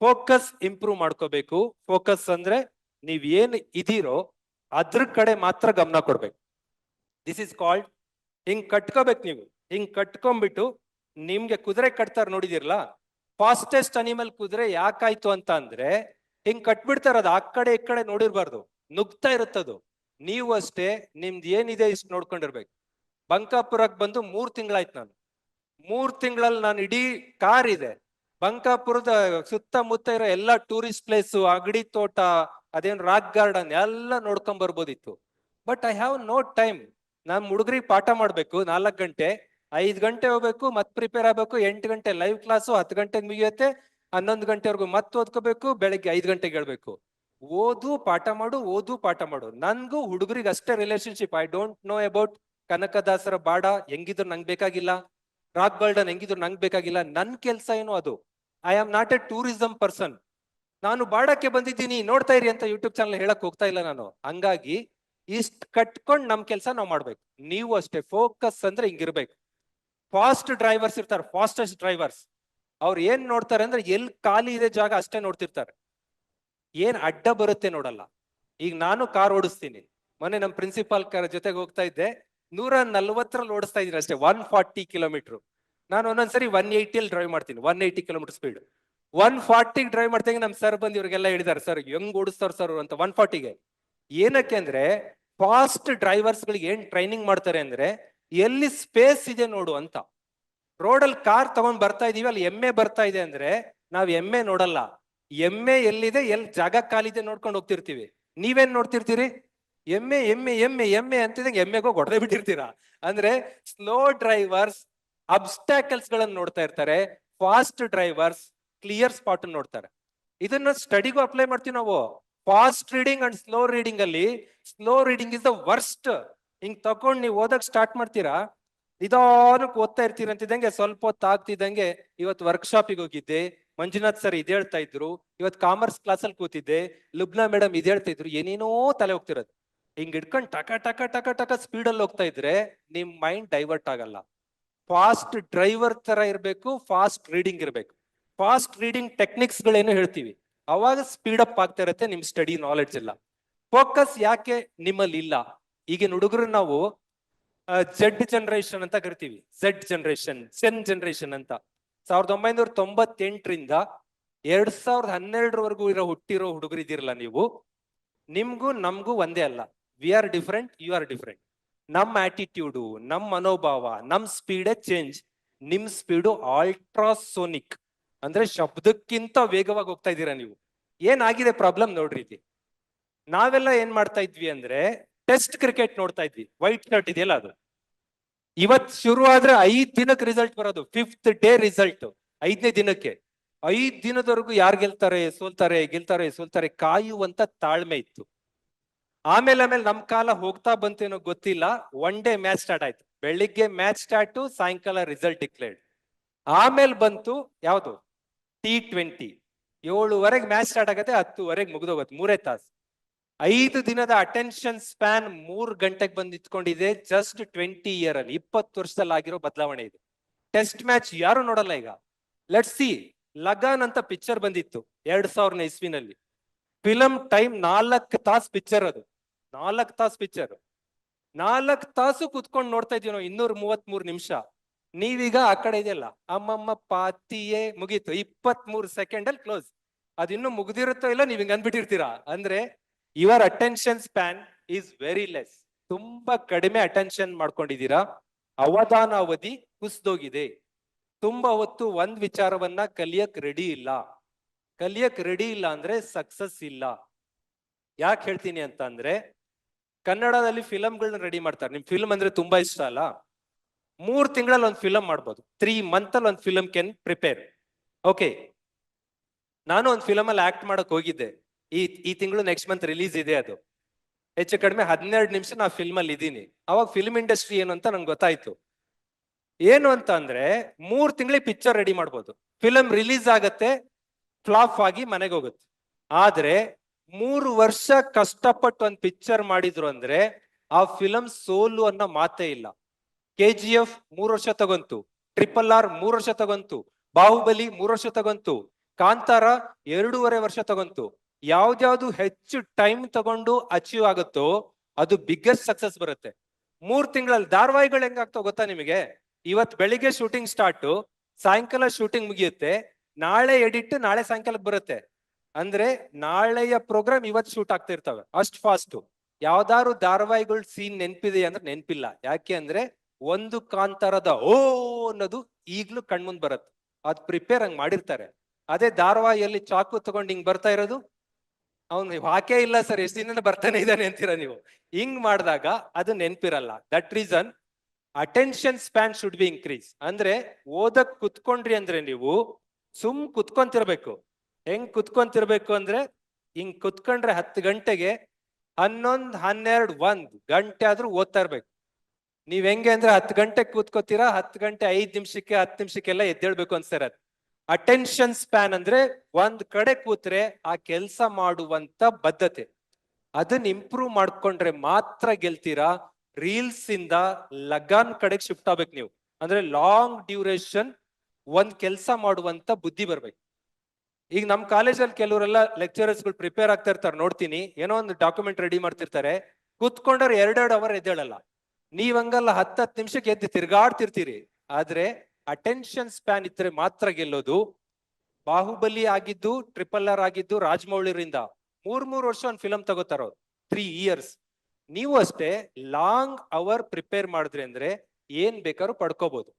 Focus improve ಮಾಡ್ಕೋಬೇಕು. Focus ಅಂದ್ರೆ ನೀವ್ ಏನ್ ಇದೀರೋ ಅದ್ರ ಕಡೆ ಮಾತ್ರ ಗಮನ ಕೊಡ್ಬೇಕು. ದಿಸ್ ಇಸ್ ಕಾಲ್ಡ್ ಹಿಂಗ್ ಕಟ್ಕೋಬೇಕು ನೀವು. ಹಿಂಗ್ ಕಟ್ಕೊಂಡ್ಬಿಟ್ಟು ನಿಮ್ಗೆ ಕುದುರೆ ಕಟ್ತಾರ ನೋಡಿದಿರ್ಲ? ಫಾಸ್ಟೆಸ್ಟ್ ಅನಿಮಲ್ ಕುದುರೆ ಯಾಕಾಯ್ತು ಅಂತ ಅಂದ್ರೆ ಹಿಂಗ್ ಕಟ್ಬಿಡ್ತಾರ ಅದು ಆ ಕಡೆ ಈ ಕಡೆ ನೋಡಿರ್ಬಾರ್ದು. ನುಗ್ತಾ ಇರುತ್ತದು. ನೀವು ಅಷ್ಟೇ ನಿಮ್ದು ಏನಿದೆ ಇಷ್ಟು ನೋಡ್ಕೊಂಡಿರ್ಬೇಕು. ಬಂಕಾಪುರಕ್ಕೆ ಬಂದು ಮೂರ್ ತಿಂಗಳಾಯ್ತು ನಾನು. ಮೂರ್ ತಿಂಗಳಲ್ಲಿ ನಾನು ಇಡೀ ಕಾರ್ ಇದೆ. ಬಂಕಾಪುರದ ಸುತ್ತಮುತ್ತ ಇರೋ ಎಲ್ಲಾ ಟೂರಿಸ್ಟ್ ಪ್ಲೇಸ್ ಅಗಡಿ ತೋಟ, ಅದೇನ್ ರಾಕ್ ಗಾರ್ಡನ್ ಎಲ್ಲ ನೋಡ್ಕೊಂಡ್ ಬರ್ಬೋದಿತ್ತು. But I have no time ನಾನ್ ಹುಡುಗರಿಗೆ ಪಾಠ ಮಾಡ್ಬೇಕು ನಾಲ್ಕು ಗಂಟೆ, ಐದು ಗಂಟೆ ಹೋಗ್ಬೇಕು, ಮತ್ ಪ್ರಿಪೇರ್ ಆಗ್ಬೇಕು, ಎಂಟು ಗಂಟೆ ಲೈವ್ ಕ್ಲಾಸು ಹತ್ತು ಗಂಟೆಗೆ ಮುಗಿಯುತ್ತೆ, ಹನ್ನೊಂದು ಗಂಟೆವರೆಗೂ ಮತ್ತೆ ಓದ್ಕೋಬೇಕು, ಬೆಳಗ್ಗೆ ಐದು ಗಂಟೆಗೆ ಹೇಳ್ಬೇಕು. ಓದು, ಪಾಠ ಮಾಡು, ಓದು, ಪಾಠ ಮಾಡು. ನನ್ಗೂ ಹುಡುಗರಿಗೆ ಅಷ್ಟೇ relationship I don't know about ಕನಕದಾಸರ ಬಾಡ, ಹೆಂಗಿದ್ರು ನಂಗೆ ಬೇಕಾಗಿಲ್ಲ. ರಾಕ್ ಗಾರ್ಡನ್ ಹೆಂಗಿದ್ರು ನಂಗೆ ಬೇಕಾಗಿಲ್ಲ. ನನ್ ಕೆಲ್ಸ ಏನು ಅದು? I am not a tourism person ನಾನು ಬಾಡಕ್ಕೆ ಬಂದಿದ್ದೀನಿ, ನೋಡ್ತಾ ಇರಿ ಅಂತ ಯೂಟ್ಯೂಬ್ ಚಾನಲ್ ಹೇಳಕ್ ಹೋಗ್ತಾ ಇಲ್ಲ ನಾನು. ಹಂಗಾಗಿ, ಇಷ್ಟ್ ಕಟ್ಕೊಂಡ್ ನಮ್ ಕೆಲಸ ನಾವು ಮಾಡ್ಬೇಕು. ನೀವು ಅಷ್ಟೇ ಫೋಕಸ್ ಅಂದ್ರೆ ಹಿಂಗಿರ್ಬೇಕು. ಫಾಸ್ಟ್ ಡ್ರೈವರ್ಸ್ ಇರ್ತಾರೆ ಫಾಸ್ಟೆಸ್ಟ್ ಡ್ರೈವರ್ಸ್ ಅವ್ರು ಏನ್ ನೋಡ್ತಾರೆ ಅಂದ್ರೆ ಎಲ್ಲಿ ಖಾಲಿ ಇದೆ ಜಾಗ ಅಷ್ಟೇ ನೋಡ್ತಿರ್ತಾರೆ. ಏನ್ ಅಡ್ಡ ಬರುತ್ತೆ ನೋಡಲ್ಲ. ಈಗ ನಾನು ಕಾರ್ ಓಡಿಸ್ತೀನಿ. ಮೊನ್ನೆ ನಮ್ಮ ಪ್ರಿನ್ಸಿಪಾಲ್ ಕಾರ್ ಜೊತೆಗೆ ಹೋಗ್ತಾ ಇದ್ದೆ. ನೂರ ನಲ್ವತ್ತರಲ್ಲಿ ಓಡಿಸ್ತಾ ಇದ್ದೀನಿ ಅಷ್ಟೇ ಒನ್ ಫಾರ್ಟಿ ಕಿಲೋಮೀಟರ್ ನಾನು ಒಂದೊಂದ್ಸರಿ ಒನ್ ಏಯ್ಟಿಯಲ್ಲಿ ಡ್ರೈವ್ ಮಾಡ್ತೀನಿ one eighty kilometer speed one ಫಾರ್ಟಿಗೆ drive ಮಾಡ್ತೀನಿ ನಮ್ ಸರ್ ಬಂದು ಇವರಿಗೆಲ್ಲ ಹೇಳಿದ್ದಾರೆ ಸರ್ ಹೆಂಗ್ ಓಡಿಸ್ತಾರ ಸರ್ ಅಂತ ಒನ್ ಫಾರ್ಟಿಗೆ ಏನಕ್ಕೆ ಅಂದ್ರೆ ಫಾಸ್ಟ್ ಡ್ರೈವರ್ಸ್ ಗಳಿಗೆ ಏನ್ ಟ್ರೈನಿಂಗ್ ಮಾಡ್ತಾರೆ ಅಂದ್ರೆ, ಎಲ್ಲಿ ಸ್ಪೇಸ್ ಇದೆ ನೋಡು ಅಂತ. ರೋಡಲ್ಲಿ ಕಾರ್ ತಗೊಂಡ್ ಬರ್ತಾ ಇದೀವಿ, ಅಲ್ಲಿ ಎಮ್ಮೆ ಬರ್ತಾ ಇದೆ ಅಂದ್ರೆ, ನಾವ್ ಎಮ್ಮೆ ನೋಡಲ್ಲ. ಎಮ್ಮೆ ಎಲ್ಲಿದೆ ಎಲ್ಲಿ ಜಾಗ ಖಾಲಿದೆ ನೋಡ್ಕೊಂಡು ಹೋಗ್ತಿರ್ತೀವಿ. ನೀವೇನ್ ನೋಡ್ತಿರ್ತೀರಿ? ಎಮ್ಮೆ ಎಮ್ಮೆ ಎಮ್ಮೆ ಎಮ್ಮೆ ಅಂತಿದಂಗೆ ಎಮ್ಮೆಗೋ ಹೊಡೆದೇ ಬಿಟ್ಟಿರ್ತೀರಾ? ಅಂದ್ರೆ ಸ್ಲೋ ಡ್ರೈವರ್ಸ್ ಅಬ್ಸ್ಟ್ಯಾಕಲ್ಸ್ ಗಳನ್ನ ನೋಡ್ತಾ ಇರ್ತಾರೆ. ಫಾಸ್ಟ್ ಡ್ರೈವರ್ಸ್ ಕ್ಲಿಯರ್ ಸ್ಪಾಟ್ ನೋಡ್ತಾರೆ. ಇದನ್ನ ಸ್ಟಡಿಗೂ ಅಪ್ಲೈ ಮಾಡ್ತೀವಿ ನಾವು. Fast reading and slow reading ಅಲ್ಲಿ slow reading is the worst ಹಿಂಗ್ ತಕೊಂಡ್ ನೀವು ಓದಕ್ ಸ್ಟಾರ್ಟ್ ಮಾಡ್ತೀರಾ? ನಿಧಾನಕ್ ಓದ್ತಾ ಇರ್ತೀರ ಅಂತಿದ್ದಂಗೆ ಸ್ವಲ್ಪ ಹೊತ್ತು ಆಗ್ತಿದ್ದಂಗೆ ಇವತ್ತು ವರ್ಕ್ಶಾಪಿಗೆ ಹೋಗಿದ್ದೆ. ಮಂಜುನಾಥ್ ಸರ್ ಇದ್ ಹೇಳ್ತಾ ಇದ್ರು. ಇವತ್ತು ಕಾಮರ್ಸ್ ಕ್ಲಾಸಲ್ಲಿ ಕೂತಿದ್ದೆ. ಲುಬ್ನಾ ಮೇಡಮ್ ಇದ್ ಹೇಳ್ತಾ ಇದ್ರು. ಏನೇನೋ ತಲೆ ಹೋಗ್ತಿರೋದು. ಹಿಂಗ್ ಇಡ್ಕೊಂಡು ಟಕ ಟಕ ಟಕ ಟಕ ಸ್ಪೀಡ್ ಅಲ್ಲಿ ಹೋಗ್ತಾ ಇದ್ರೆ ನಿಮ್ ಮೈಂಡ್ ಡೈವರ್ಟ್ ಆಗಲ್ಲ. ಫಾಸ್ಟ್ ಡ್ರೈವರ್ ತರ ಇರಬೇಕು, ಫಾಸ್ಟ್ ರೀಡಿಂಗ್ ಇರಬೇಕು. ಫಾಸ್ಟ್ ರೀಡಿಂಗ್ ಟೆಕ್ನಿಕ್ಸ್ ಗಳೇನು ಹೇಳ್ತೀವಿ? ಅವಾಗ ಸ್ಪೀಡ್ ಅಪ್ ಆಗ್ತಾ ಇರುತ್ತೆ, ನಿಮ್ ಸ್ಟಡಿ ನಾಲೆಡ್ಜ್ ಎಲ್ಲ. ಫೋಕಸ್ ಯಾಕೆ ನಿಮ್ಮಲ್ಲಿ ಇಲ್ಲ? ಈಗಿನ ಹುಡುಗರು ನಾವು ಜೆಡ್ ಜನರೇಷನ್ ಅಂತ ಕರಿತೀವಿ. ಜೆಡ್ ಜನರೇಷನ್, ಸೆನ್ ಜನರೇಷನ್ ಅಂತ. ಸಾವಿರದ ಒಂಬೈನೂರ ತೊಂಬತ್ತೆಂಟರಿಂದ ಎರಡ್ ಸಾವಿರದ ಹನ್ನೆರಡರವರೆಗೂ ಇರೋ ಹುಟ್ಟಿರೋ ಹುಡುಗರು ಇದೀರಲ್ಲ ನೀವು, ನಿಮ್ಗೂ ನಮ್ಗೂ ಒಂದೇ ಅಲ್ಲ. We are different you are different ನಮ್ ಆಟಿಟ್ಯೂಡು ನಮ್ಮ ಮನೋಭಾವ ನಮ್ಮ ಸ್ಪೀಡೇ ಚೇಂಜ್ ನಿಮ್ ಸ್ಪೀಡು ಆಲ್ಟ್ರಾಸೋನಿಕ್ ಅಂದ್ರೆ ಶಬ್ದಕ್ಕಿಂತ ವೇಗವಾಗಿ ಹೋಗ್ತಾ ಇದ್ದೀರಾ ನೀವು. ಏನಾಗಿದೆ ಪ್ರಾಬ್ಲಮ್ ನೋಡ್ರಿ ಇಲ್ಲಿ. ನಾವೆಲ್ಲ ಏನ್ ಮಾಡ್ತಾ ಇದ್ವಿ ಅಂದ್ರೆ ಟೆಸ್ಟ್ ಕ್ರಿಕೆಟ್ ನೋಡ್ತಾ ಇದ್ವಿ. ವೈಟ್ ಶರ್ಟ್ ಇದೆಯಲ್ಲ ಅದು. ಇವತ್ ಶುರು ಆದ್ರೆ ಐದ್ ದಿನಕ್ಕೆ ರಿಸಲ್ಟ್ ಬರೋದು. ಫಿಫ್ತ್ ಡೇ ರಿಸಲ್ಟ್ ಐದನೇ ದಿನಕ್ಕೆ. ಐದ್ ದಿನದವರೆಗೂ ಯಾರು ಗೆಲ್ತಾರೆ, ಸೋಲ್ತಾರೆ ಗೆಲ್ತಾರೆ, ಸೋಲ್ತಾರೆ ಕಾಯುವಂತ ತಾಳ್ಮೆ ಇತ್ತು. ಆಮೇಲೆ ಆಮೇಲೆ ನಮ್ ಕಾಲ ಹೋಗ್ತಾ ಬಂತೇನೋ ಗೊತ್ತಿಲ್ಲ. ಒನ್ ಡೇ ಮ್ಯಾಚ್ ಸ್ಟಾರ್ಟ್ ಆಯ್ತು. ಬೆಳಿಗ್ಗೆ ಮ್ಯಾಚ್ ಸ್ಟಾರ್ಟು ಸಾಯಂಕಾಲ ರಿಸಲ್ಟ್ ಡಿಕ್ಲೇರ್ಡ್ ಆಮೇಲೆ ಬಂತು ಯಾವುದು? ಟಿ ಟ್ವೆಂಟಿ ಏಳುವರೆಗೆ ಮ್ಯಾಚ್ ಸ್ಟಾರ್ಟ್ ಆಗತ್ತೆ, ಹತ್ತುವರೆಗೆ ಮುಗಿದೋಗುತ್ತೆ, ಮೂರೇ ತಾಸು. ಐದು ದಿನದ ಅಟೆನ್ಷನ್ ಸ್ಪ್ಯಾನ್ ಮೂರ್ ಗಂಟೆಗೆ ಬಂದು ನಿಂತ್ಕೊಂಡಿದೆ ಜಸ್ಟ್ ಟ್ವೆಂಟಿ ಇಯರ್ ಅಲ್ಲಿ. ಇಪ್ಪತ್ತು ವರ್ಷದಲ್ಲಿ ಆಗಿರೋ ಬದಲಾವಣೆ ಇದೆ. ಟೆಸ್ಟ್ ಮ್ಯಾಚ್ ಯಾರು ನೋಡಲ್ಲ ಈಗ? ಲೆಟ್ ಸಿ ಲಗಾನ್ ಅಂತ ಪಿಕ್ಚರ್ ಬಂದಿತ್ತು, ಎರಡ್ ಸಾವಿರದ ಇಸ್ವಿನಲ್ಲಿ. ಫಿಲಂ ಟೈಮ್ ನಾಲ್ಕ್ ತಾಸ್ ಪಿಕ್ಚರ್ ಅದು. ನಾಲ್ಕ್ ತಾಸ್ ಪಿಕ್ಚರ್. ನಾಲ್ಕ್ ತಾಸು ಕುತ್ಕೊಂಡು ನೋಡ್ತಾ ಇದೀವಿ ನಾವು ಇನ್ನೂರ ಮೂವತ್ ಮೂರು ನಿಮಿಷ. ನೀವೀಗ ಆ ಕಡೆ ಇದೆಯಲ್ಲ, ಅಮ್ಮಮ್ಮ ಪಾತಿಯೇ ಮುಗೀತು. ಇಪ್ಪತ್ ಮೂರು ಸೆಕೆಂಡ್ ಅಲ್ಲಿ ಕ್ಲೋಸ್. ಅದಿನ್ನೂ ಮುಗ್ದಿರುತ್ತೋ ಇಲ್ಲ ನೀವ್ ಹಿಂಗ್ ಅಂದ್ಬಿಟ್ಟಿರ್ತೀರಾ? ಅಂದ್ರೆ, your attention span is very less. ತುಂಬಾ ಕಡಿಮೆ ಅಟೆನ್ಷನ್ ಮಾಡ್ಕೊಂಡಿದ್ದೀರಾ? ಅವಧಾನ ಅವಧಿ ಕುಸ್ದೋಗಿದೆ. ತುಂಬಾ ಹೊತ್ತು ಒಂದ್ ವಿಚಾರವನ್ನ ಕಲಿಯಕ್ ರೆಡಿ ಇಲ್ಲ. ಕಲಿಯಕ್ ರೆಡಿ ಇಲ್ಲ ಅಂದ್ರೆ ಸಕ್ಸಸ್ ಇಲ್ಲ. ಯಾಕೆ ಹೇಳ್ತೀನಿ ಅಂತ ಅಂದ್ರೆ, ಕನ್ನಡದಲ್ಲಿ ಫಿಲಮ್ಗಳನ್ನ ರೆಡಿ ಮಾಡ್ತಾರೆ. ನಿಮ್ ಫಿಲ್ಮ್ ಅಂದ್ರೆ ತುಂಬಾ ಇಷ್ಟ ಅಲ್ಲ? ಮೂರ್ ತಿಂಗಳಲ್ಲಿ ಒಂದು ಫಿಲಮ್ ಮಾಡ್ಬೋದು. ತ್ರೀ ಮಂತ್ ಅಲ್ಲಿ ಒಂದು ಫಿಲಮ್ ಕೆನ್ ಪ್ರಿಪೇರ್ ಓಕೆ ನಾನು ಒಂದು ಫಿಲಮ್ ಅಲ್ಲಿ ಆಕ್ಟ್ ಮಾಡಕ್ ಹೋಗಿದ್ದೆ. ಈ ಈ ತಿಂಗಳು ನೆಕ್ಸ್ಟ್ ಮಂತ್ ರಿಲೀಸ್ ಇದೆ ಅದು. ಹೆಚ್ಚು ಕಡಿಮೆ ಹದಿನೆರಡು ನಿಮಿಷ ನಾ ಫಿಲ್ಮ್ ಅಲ್ಲಿ ಇದ್ದೀನಿ. ಅವಾಗ ಫಿಲ್ಮ್ ಇಂಡಸ್ಟ್ರಿ ಏನು ಅಂತ ನಂಗೆ ಗೊತ್ತಾಯ್ತು. ಏನು ಅಂತ ಅಂದ್ರೆ, ಮೂರ್ ತಿಂಗಳಿಗೆ ಪಿಕ್ಚರ್ ರೆಡಿ ಮಾಡ್ಬೋದು. ಫಿಲಮ್ ರಿಲೀಸ್ ಆಗತ್ತೆ ಫ್ಲಾಪ್ ಆಗಿ ಮನೆಗೆ ಹೋಗುತ್ತೆ. ಆದ್ರೆ ಮೂರು ವರ್ಷ ಕಷ್ಟಪಟ್ಟು ಒಂದು ಪಿಕ್ಚರ್ ಮಾಡಿದ್ರು ಅಂದ್ರೆ ಆ ಫಿಲಂ ಸೋಲು ಅನ್ನೋ ಮಾತೇ ಇಲ್ಲ. ಕೆ ಜಿ ಎಫ್ ಮೂರು ವರ್ಷ ತಗೊಂತು, ಟ್ರಿಪಲ್ ಆರ್ ಮೂರು ವರ್ಷ ತಗೊಂತು, ಬಾಹುಬಲಿ ಮೂರು ವರ್ಷ ತಗೊಂತು, ಕಾಂತಾರ ಎರಡೂವರೆ ವರ್ಷ ತಗೊಂತು. ಯಾವ್ದ್ಯಾವ್ದು ಹೆಚ್ಚು ಟೈಮ್ ತಗೊಂಡು ಅಚೀವ್ ಆಗುತ್ತೋ ಅದು ಬಿಗ್ಗೆಸ್ಟ್ ಸಕ್ಸಸ್ ಬರುತ್ತೆ. ಮೂರ್ ತಿಂಗಳಲ್ಲಿ ಧಾರವಾಹಿಗಳು ಹೆಂಗಾಗ್ತಾವ ಗೊತ್ತಾ ನಿಮಗೆ? ಇವತ್ ಬೆಳಿಗ್ಗೆ ಶೂಟಿಂಗ್ ಸ್ಟಾರ್ಟ್, ಸಾಯಂಕಾಲ ಶೂಟಿಂಗ್ ಮುಗಿಯುತ್ತೆ ನಾಳೆ ಎಡಿಟ್, ನಾಳೆ ಸಾಯಂಕಾಲಕ್ಕೆ ಬರುತ್ತೆ. ಅಂದ್ರೆ ನಾಳೆಯ ಪ್ರೋಗ್ರಾಮ್ ಇವತ್ತು ಶೂಟ್ ಆಗ್ತಾ ಇರ್ತವೆ. ಅಷ್ಟ್ ಫಾಸ್ಟ್ ಯಾವ್ದಾದ್ರು ಧಾರಾವಾಹಿಗಳ ಸೀನ್ ನೆನ್ಪಿದೆ ಅಂದ್ರೆ ನೆನ್ಪಿಲ್ಲ. ಯಾಕೆ ಅಂದ್ರೆ ಒಂದು ಕಾಂತಾರದ ಓ ಅನ್ನೋದು ಈಗ್ಲೂ ಕಣ್ಮುಂದ್ ಬರುತ್ತೆ. ಅದ್ ಪ್ರಿಪೇರ್ ಹಂಗ್ ಮಾಡಿರ್ತಾರೆ. ಅದೇ ಧಾರಾವಾಹಿಯಲ್ಲಿ ಚಾಕು ತಗೊಂಡ್ ಹಿಂಗ್ ಬರ್ತಾ ಇರೋದು? ಅವ್ನು ಹಾಕೇ ಇಲ್ಲ ಸರ್, ಎಷ್ಟು ದಿನ ಬರ್ತಾನೆ ಇದ್ದಾನೆ ಅಂತೀರಾ ನೀವು? ಹಿಂಗ್ ಮಾಡಿದಾಗ ಅದು ನೆನ್ಪಿರಲ್ಲ. That reason attention span should be increase ಅಂದ್ರೆ ಓದಕ್ ಕುತ್ಕೊಂಡ್ರಿ ಅಂದ್ರೆ ನೀವು ಸುಮ್ ಕುತ್ಕೊಂತಿರ್ಬೇಕು. ಹೆಂಗ್ ಕುತ್ಕೊಂತಿರ್ಬೇಕು ಅಂದ್ರೆ, ಹಿಂಗ್ ಕುತ್ಕೊಂಡ್ರೆ ಹತ್ತು ಗಂಟೆಗೆ ಹನ್ನೊಂದ್, ಹನ್ನೆರಡ್, ಒಂದ್ ಗಂಟೆ ಆದ್ರೂ ಓದ್ತಾ ಇರ್ಬೇಕು. ನೀವ್ ಹೆಂಗೆ ಅಂದ್ರೆ ಹತ್ತು ಗಂಟೆಗೆ ಕೂತ್ಕೋತೀರಾ, ಹತ್ತು ಗಂಟೆ ಐದ್ ನಿಮಿಷಕ್ಕೆ, ಹತ್ತು ನಿಮಿಷಕ್ಕೆಲ್ಲ ಎದ್ದೇಳ್ಬೇಕು ಅನ್ಸ್ತಾರ ಅಟೆನ್ಷನ್ ಸ್ಪ್ಯಾನ್ ಅಂದ್ರೆ ಒಂದ್ ಕಡೆ ಕೂತ್ರೆ ಆ ಕೆಲಸ ಮಾಡುವಂತ ಬದ್ಧತೆ. ಅದನ್ನ ಇಂಪ್ರೂವ್ ಮಾಡ್ಕೊಂಡ್ರೆ ಮಾತ್ರ ಗೆಲ್ತೀರಾ? ರೀಲ್ಸ್ ಇಂದ ಲಗಾನ್ ಕಡೆಗೆ ಶಿಫ್ಟ್ ಆಗ್ಬೇಕು ನೀವು. ಅಂದ್ರೆ ಲಾಂಗ್ ಡ್ಯೂರೇಷನ್ ಒಂದ್ ಕೆಲಸ ಮಾಡುವಂತ ಬುದ್ಧಿ ಬರ್ಬೇಕು. ಈಗ ನಮ್ ಕಾಲೇಜಲ್ಲಿ ಕೆಲವರೆಲ್ಲ ಲೆಕ್ಚರರ್ಸ್ಗಳು ಪ್ರಿಪೇರ್ ಆಗ್ತಾ ಇರ್ತಾರೆ, ನೋಡ್ತೀನಿ. ಏನೋ ಒಂದು ಡಾಕ್ಯುಮೆಂಟ್ ರೆಡಿ ಮಾಡ್ತಿರ್ತಾರೆ. ಕೂತ್ಕೊಂಡ್ರೆ ಎರಡೆರಡು ಅವರ್ ಎದ್ದೇಳಲ್ಲ. ನೀವ್ ಹಂಗಲ್ಲ, ಹತ್ತು ಹತ್ತು ನಿಮಿಷಕ್ಕೆ ಎದ್ದು ತಿರ್ಗಾಡ್ತಿರ್ತೀರಿ. ಆದ್ರೆ ಅಟೆನ್ಷನ್ ಸ್ಪ್ಯಾನ್ ಇದ್ರೆ ಮಾತ್ರ ಗೆಲ್ಲೋದು. ಬಾಹುಬಲಿ ಆಗಿದ್ದು ಟ್ರಿಪಲ್ ಆರ್ ಆಗಿದ್ದು ರಾಜಮೌಳಿರಿಂದ ಮೂರ್ ಮೂರ್ ವರ್ಷ ಒಂದ್ ಫಿಲಂ ತಗೋತಾರೋ ತ್ರೀ ಇಯರ್ಸ್ ನೀವು ಅಷ್ಟೇ ಲಾಂಗ್ ಅವರ್ ಪ್ರಿಪೇರ್ ಮಾಡಿದ್ರಿ ಅಂದ್ರೆ ಏನ್ ಬೇಕಾದ್ರೂ ಪಡ್ಕೋಬಹುದು